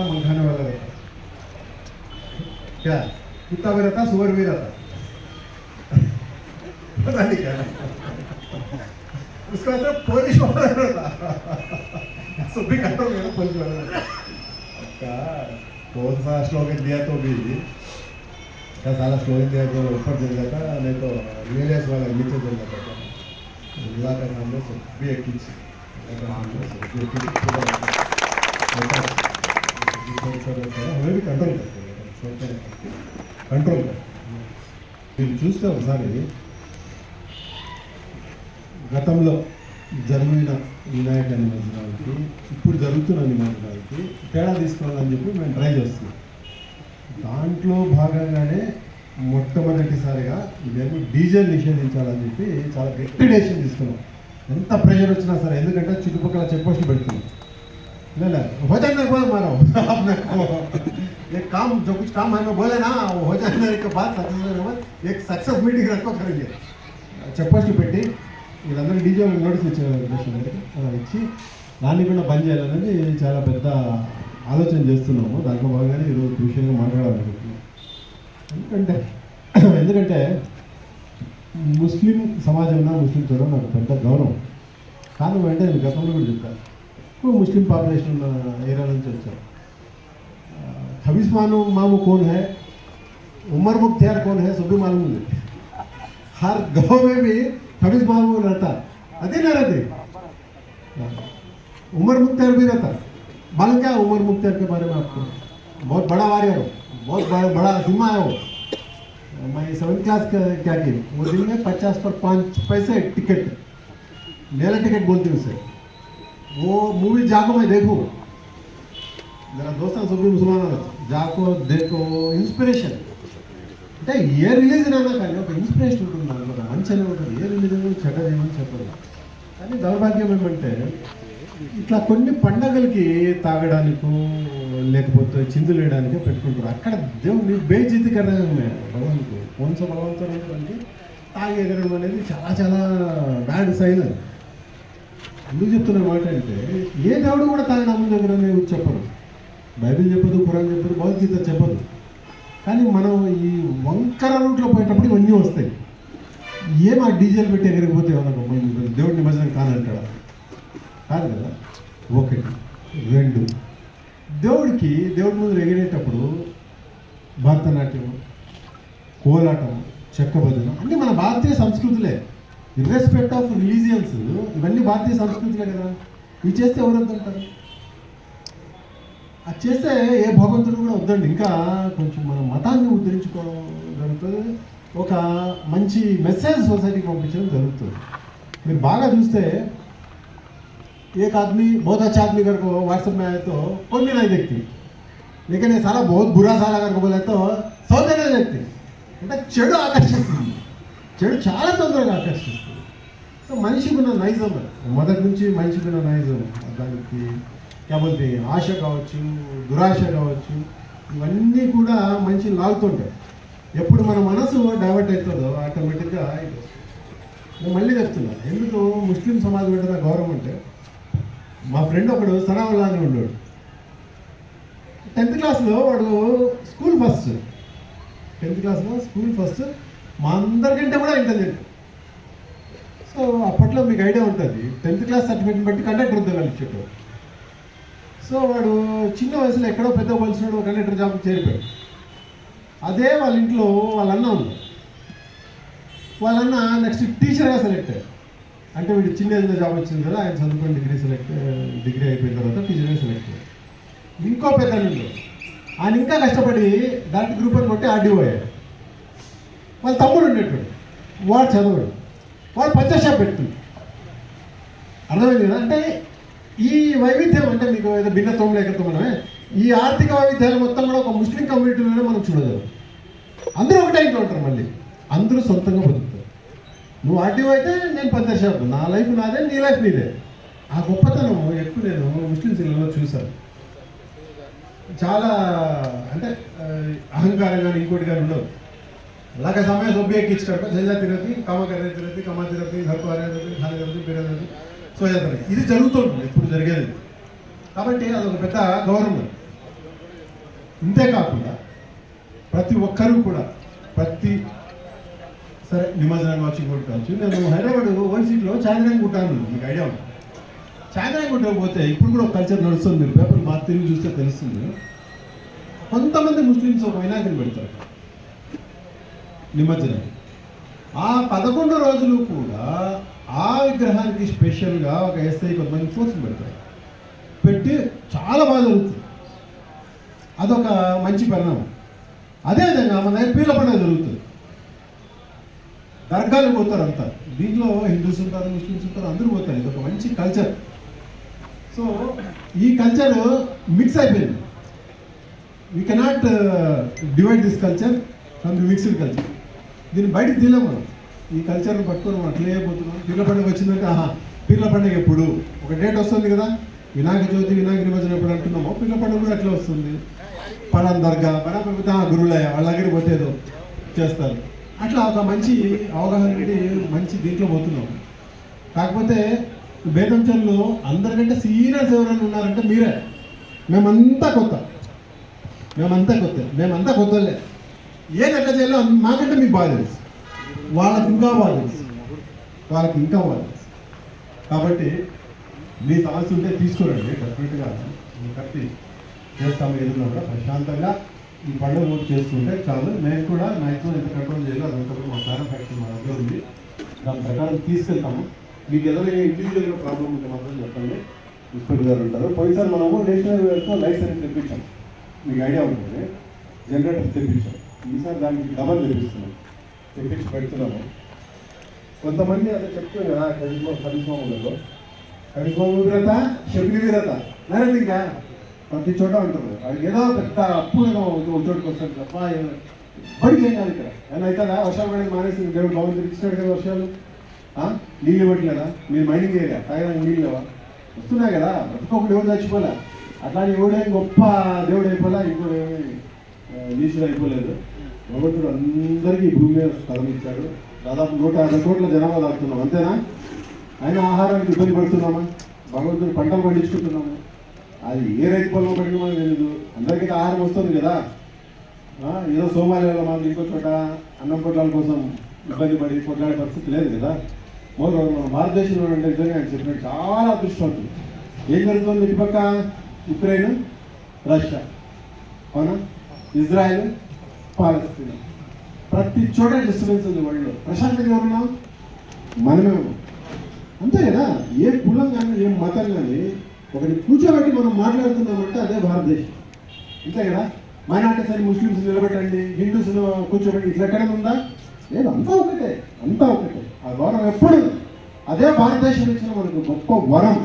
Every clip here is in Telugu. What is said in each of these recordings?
मन खाने वाला रहता क्या कुत्ता भी रहता सुअर भी रहता पता नहीं क्या उसका तो पोलिश वाला रहता सभी कंट्रोल में पोलिश वाला रहता का कौन सा स्लोगन दिया तो भी क्या सारा स्लोगन दिया तो ऊपर चल जाता नहीं तो रियलाइज वाला नीचे चल जाता था अल्लाह का सामने सब भी एक ही चीज हमें भी कंट्रोल करते हैं కంట్రోల్ మీరు చూస్తే ఒకసారి గతంలో జరిగిన వినాయక నిమజ్జనానికి ఇప్పుడు జరుగుతున్న నిమజ్జనానికి తేడా తీసుకోవాలని చెప్పి మేము ట్రై చేస్తున్నాం. దాంట్లో భాగంగానే మొట్టమొదటిసారిగా మేము డీజిల్ నిషేధించాలని చెప్పి చాలా గట్టి డెసిషన్ తీసుకున్నాం. ఎంత ప్రెషర్ వచ్చినా సరే ఎందుకంటే చుట్టుపక్కల చెక్ పోస్టులు పెడుతున్నాం. नहीं नहीं हो जाएगा बोल मारो आपने एक काम जो कुछ काम हमें बोले ना वो हो जाने के बाद सक्सेस होने के बाद एक सक्सेस मीटिंग रखो करेंगे చెప్పచ్చు పెట్టి వీళ్ళందరూ డీజే నోటీస్ ఇచ్చారు ఉద్దేశం మేరకు. అలా ఇచ్చి దాన్ని కూడా బంద్ చేయాలనేది చాలా పెద్ద ఆలోచన చేస్తున్నాము దాంట్లో భాగంగానే ఈరోజు విషయంగా మాట్లాడాలనుకుంటున్నాం ఎందుకంటే ఎందుకంటే ముస్లిం సమాజంలో ముస్లిం చూడడం నాకు పెద్ద గౌరవం కారణం అంటే నేను గతంలో కూడా చెప్పాను वो मुस्लिम पॉपुलेशन एरिया चलता। हबीस मानो, मामू कौन है? उमर मुख्तियार कौन है? सभी मालूम नहीं। हर गाँव में भी हबीस मामू रहता। अति न रहते। उमर मुख्तियार भी रहता। मालूम क्या उमर मुख्तियार के बारे में आपको? बहुत बड़ा वारियर हो। बहुत बड़ा बड़ा जिम्मा है वो। मैं सेवन क्लास क्या की वो दिन में पचास पर पाँच पैसे टिकट मेला टिकट बोलते उसे। वो मूवी जाको मैं देखूँ जरा दोस्तों सभी मुसलमान जाको देखो ఇన్స్పిరేషన్ అంటే ఏ రిలీజన్ అయినా కానీ ఒక ఇన్స్పిరేషన్ ఉంటుంది దాంట్లో ఒక మంచి అనేది ఉంటుంది ఏ రిలీజన్ చెడ్డ చేయమని చెప్పదు కానీ దౌర్భాగ్యం ఏమంటే ఇట్లా కొన్ని పండగలకి తాగడానికో లేకపోతే చిందులు వేయడానికే పెట్టుకుంటారు అక్కడ దేవుని బేజితి కరమే భగవంతుడు కొంచె భగవంతుడు తాగి ఎగరడం అనేది చాలా చాలా బ్యాడ్ సైన్ అది ఎందుకు చెప్తున్న మాట అంటే ఏ దేవుడు కూడా తాగిన అమ్మ దగ్గర చెప్పరు బైబిల్ చెప్పదు పురాణం చెప్పదు భగవద్గీత చెప్పదు. కానీ మనం ఈ వంకర రూట్లో పోయేటప్పుడు ఇవన్నీ వస్తాయి. ఏం ఆ డీజిల్ పెట్టి ఎగరిపోతే ఏమన్నా దేవుడి నిమజ్జనం కాదంటాడా? కాదు కదా. ఒకటి రెండు. దేవుడికి దేవుడి ముందు ఎగిరేటప్పుడు భరతనాట్యం కోలాటం చెక్క భజన అన్నీ మన భారతీయ సంస్కృతులే. ఇర్రెస్పెక్ట్ ఆఫ్ రిలీజియన్స్ ఇవన్నీ భారతీయ సంస్కృతులే కదా ఇవి చేస్తే ఎవరు వద్దంటారు అది చేస్తే ఏ భగవంతుడు కూడా వద్దండి ఇంకా కొంచెం మన మతాన్ని ఉద్ధరించుకోవడం జరుగుతుంది ఒక మంచి మెసేజ్ సొసైటీకి పంపించడం జరుగుతుంది మీరు బాగా చూస్తే एक आदमी बहुत अच्छा आदमी कर को व्हाट्सएप में आए तो कोई भी नहीं देखती लेकिन ये साला बहुत बुरा साला कर को बोले तो सौ जने देखते అంటే చెడు ఆకర్షిస్తుంది చెడు చాలా తొందరగా ఆకర్షిస్తుంది. సో మనిషికి ఉన్న నైజం మొదటి నుంచి మనిషికి ఉన్న నైజం. దానికి కాబట్టి ఆశ కావచ్చు దురాశ కావచ్చు ఇవన్నీ కూడా మనిషిని లాగుతుంటాయి. ఎప్పుడు మన మనసు డైవర్ట్ అవుతుందో ఆటోమేటిక్గా నేను మళ్ళీ చెప్తున్నా ఎందుకు ముస్లిం సమాజం అంటే గౌరవం అంటే మా ఫ్రెండ్ ఒకడు సనావుల్లా అని ఉన్నాడు. టెన్త్ క్లాస్లో వాడు స్కూల్ ఫస్ట్. టెన్త్ క్లాస్లో స్కూల్ ఫస్ట్ మా అందరికంటే కూడా ఇంటెలిజెంట్ సో అప్పట్లో మీకు ఐడియా ఉంటుంది. టెన్త్ క్లాస్ సర్టిఫికేట్ బట్టి కండక్టర్ ఉద్యోగాలు ఇచ్చేటోడు. సో వాడు చిన్న వయసులో ఎక్కడో పెద్ద పోలిసినాడు కండక్టర్ జాబ్ చేరిపోయాడు. అదే వాళ్ళ ఇంట్లో వాళ్ళ అన్న ఉంది. వాళ్ళన్న నెక్స్ట్ టీచర్గా సెలెక్ట్ అయ్యాడు. అంటే వీడు చిన్న ఏజ్లో జాబ్ వచ్చింది కదా ఆయన చదువుకొని డిగ్రీ సెలెక్ట్ డిగ్రీ అయిపోయిన తర్వాత టీచర్గా సెలెక్ట్ అయ్యాడు. ఇంకో పెద్ద అల్లుడు. ఆయన ఇంకా కష్టపడి దాటి గ్రూప్ అని కొట్టి ఆర్డీఓ అయ్యాడు. వాళ్ళ తమ్ముడు ఉండేటోడు. వాడు చదవడు. వాడు పంచ షాప్ పెడుతుంది అర్థమైంది కదా? అంటే ఈ వైవిధ్యం అంటే మీకు ఏదో భిన్నత్వం లేకపోతే ఈ ఆర్థిక వైవిధ్యాలు మొత్తం కూడా ఒక ముస్లిం కమ్యూనిటీలోనే మనం చూడగలం అందరూ ఒకటే ఇంట్లో ఉంటారు మళ్ళీ. అందరూ సొంతంగా బతుకుతారు. నువ్వు ఆర్టీఓ అయితే నేను పెద్ద షాప్ నా లైఫ్ నాదే నీ లైఫ్ నీదే. ఆ గొప్పతనం ఎక్కువ నేను ముస్లిం జిల్లాలో చూశాను. చాలా అంటే అహంకారం కానీ ఇంకోటి కానీ ఉండదు అలాగే సమయం సొబ్బి ఎక్కించాడు జల్లా తిరగతి కామ కర్రే తిరగతి కమ తిరగతి ఘర్కు హరే తిరగతి ఖాళీ తిరగతి పేరు తిరగతి సో తిరగతి ఇది జరుగుతుంది ఇప్పుడు జరిగేది. కాబట్టి అదొక పెద్ద గవర్నమెంట్ ఇంతేకాకుండా ప్రతి ఒక్కరూ కూడా ప్రతి సరే నిమజ్జనం వాచింగ్ కూడా కావచ్చు. నేను హైదరాబాద్ ఓల్డ్ సిటీలో చాంద్రాయణ గుట్టాను మీకు ఐడియా ఉంది? చాంద్రాయణ గుట్టకు పోతే ఇప్పుడు కూడా కల్చర్ నడుస్తుంది మీరు పేపర్ బాగా తిరిగి చూస్తే తెలుస్తుంది. కొంతమంది ముస్లిమ్స్ ఒక వినాయకుని పెడతారు. నిమజ్జనం. ఆ పదకొండు రోజులు కూడా ఆ విగ్రహానికి స్పెషల్గా ఒక ఎస్ఐ కొంతమంది ఫోర్స్ పెడతారు. పెట్టి చాలా బాగా జరుగుతుంది. అదొక మంచి పరిణామం. అదేవిధంగా మన దగ్గర పీర్ల పండుగ జరుగుతుంది. దర్గాలు పోతారు అంతా. దీంట్లో హిందూస్ ఉంటారు ముస్లిమ్స్ ఉంటారు అందరూ పోతారు. ఇది ఒక మంచి కల్చర్. సో ఈ కల్చర్ మిక్స్ అయిపోయింది. We cannot divide this culture from the mixed culture దీన్ని బయటకు తీయలేము మనం. ఈ కల్చర్ని పట్టుకొని మనం అట్లే పోతున్నాం. పీర్ల పండుగ వచ్చిందంటే ఆహా పీర్ల పండుగ ఎప్పుడు? ఒక డేట్ వస్తుంది కదా. వినాయక చవితి వినాయక నిమజ్జనం ఎప్పుడు అంటున్నామో పీర్ల పండుగ కూడా అట్లా వస్తుంది. పడం దర్గా పడాన్ గురువులయ్య వాళ్ళ దగ్గరికి పోతేదో చేస్తారు. అట్లా ఒక మంచి అవగాహన నుండి మంచి దీంట్లో పోతున్నాం. కాకపోతే బేతంచల్లో అందరికంటే సీనియర్స్ ఎవరైనా ఉన్నారంటే మీరే. మేమంతా కొత్త. మేమంతా కొత్త. మేమంతా కొత్తలే ఏది ఎట్లా చేయాలో మాకంటే మీకు బాగా తెలుసు. వాళ్ళకి ఇంకా బాగా తెలుసు. వాళ్ళకి ఇంకా బాగా తెలుసు. కాబట్టి మీ సమస్య ఉంటే తీసుకోరండి డెఫినెట్గా కట్టి చేస్తాము ఎదురులో కూడా ప్రశాంతంగా ఈ పండుగ పూర్తి చేసుకుంటే చాలు. నేను కూడా మ్యాక్సిమం ఎంత కంట్రోల్ చేయాలో అదంతా కూడా మా సారం ఫ్యాక్టరీ మా దగ్గర ఉంది. దాని ప్రకారం తీసుకెళ్తాము. మీకు ఏదైనా ఇండివిజువల్గా ప్రాబ్లం ఉంటే మాత్రం చెప్పండి. ఇన్స్పెక్టర్ గారు ఉంటారు. పోయినసారి మనము నేషనల్ వేర్తో లైసెన్స్ తెప్పించాం. మీకు ఐడియా ఉంటుంది. జనరేటర్ తెప్పించాం. ఈసారి దానికి డబల్ చేపిస్తున్నాం. తెప్పించి పెడుతున్నాము. కొంతమంది అదే చెప్తారు కదా కరిష్మా కరిష్మాములలో కరిష్మా వీరత శకుని వీరత లేదండి ఇంకా ప్రతి చోట ఉంటుంది అది ఏదో పెద్ద అప్పుడుగా ఒక చోటుకు వస్తాడు తప్ప ఏం- బడికి ఏం కాదు ఇక్కడ. ఏమైనా అవుతుందా? వర్షాలు పడేది మానేసి దేవుడు భగవంతుడు ఇచ్చినాడు కదా వర్షాలు? నీళ్ళు ఇవ్వట్లేదా? మీరు మైనింగ్ ఏరియా తాగడానికి నీళ్ళు లేవా? వస్తున్నాయి కదా. ప్రతి ఎవరు చచ్చిపోలే? అట్లా ఎవడే గొప్ప దేవుడు అయిపోలే ఇంకోటి ఏమి నీచుడు అయిపోలేదు. భగవంతుడు అందరికీ భూమి మీద స్థలం ఇచ్చాడు. దాదాపు నూట యాభై కోట్ల జనాభా దాటుతున్నాం అంతేనా? ఆయన ఆహారానికి ఇబ్బంది పడుతున్నామా? భగవంతుడు పంటలు పండించుకుంటున్నాము? అది ఏ రైతు పొలం పడినా తెలియదు అందరికీ ఆహారం వస్తుంది కదా. ఏదో సోమాలియాలో మాకు ఇంకో చోట అన్నం పొట్లాల కోసం ఇబ్బంది పడి కొట్లాడే పరిస్థితి లేదు కదా. మోదీ మన భారతదేశంలో ఉండే నిజంగా ఆయన చెప్పిన చాలా అదృష్టవంతులు ఏం జరుగుతుంది ఇటుపక్క ఉక్రెయిన్ రష్యా. అవునా? ఇజ్రాయెల్ పాలిస్తుంది ప్రతి చోట డిస్టర్బెన్స్ ఉంది వరల్డ్లో ప్రశాంతంగా ఉన్నాం మనమే ఉన్నాం. అంతే కదా ఏ కులం కానీ ఏ మతం కానీ ఒకటి కూర్చోబెట్టి మనం మాట్లాడుతున్నామంటే అదే భారతదేశం. అంతే కదా? మైనార్టీ సరే ముస్లిమ్స్ నిలబెట్టండి హిందూస్ కూర్చోబెట్టి ఇట్లా ఎక్కడ ఉందా? లేదు అంతా ఒకటే అంతా ఒకటే. ఆ వరం ఎప్పుడు అదే భారతదేశం ఇచ్చిన మనకు గొప్ప వరం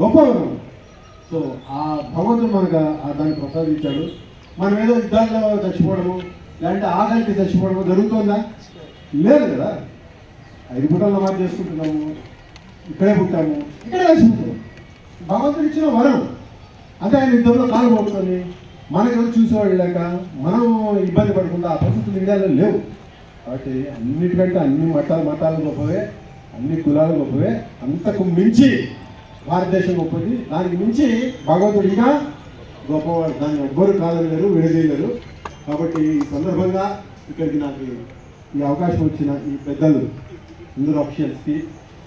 గొప్ప వరం. సో ఆ భగవంతుడు మనకు ఆ దాన్ని ప్రసాదించాడు. మనం ఏదో యుద్ధాల్లో చచ్చిపోవడము లేదంటే ఆకలికి చచ్చిపోవడము జరుగుతుందా? లేదు కదా. ఐదు పూటలు నమాజ్ చేసుకుంటున్నాము ఇక్కడే పుట్టాము ఇక్కడే చచ్చిపోతాము భగవంతుడు ఇచ్చిన వరం. అంటే ఆయన యుద్ధంలో కాలు పోతుంది మనకి ఎవరు చూసేవాళ్ళు లేక మనం ఇబ్బంది పడకుండా ఆ పరిస్థితులు ఇండియాలో లేవు. కాబట్టి అన్నిటికంటే అన్ని మతాలు మతాలు గొప్పవే అన్ని కులాలు గొప్పవే. అంతకు మించి భారతదేశం గొప్పది. దానికి మించి భగవంతుడు ఇంకా గొప్పవారు దాన్ని ఎవ్వరు కాదనలేరు విడదీయలేరు కాబట్టి ఈ సందర్భంగా ఇక్కడికి నాకు ఈ అవకాశం వచ్చిన ఈ పెద్దలు అందరూ ఆఫీషియల్స్కి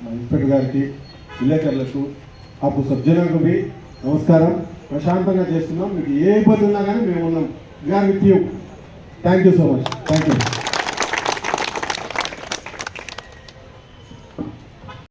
మా ఇన్స్పెక్టర్ గారికి విలేకరులకు అప్పుడు సబ్జనాకు నమస్కారం. ప్రశాంతంగా చేస్తున్నాం. మీకు ఏ ఇబ్బంది ఉన్నా కానీ మేము ఉన్నాం we are with you thank you so much thank you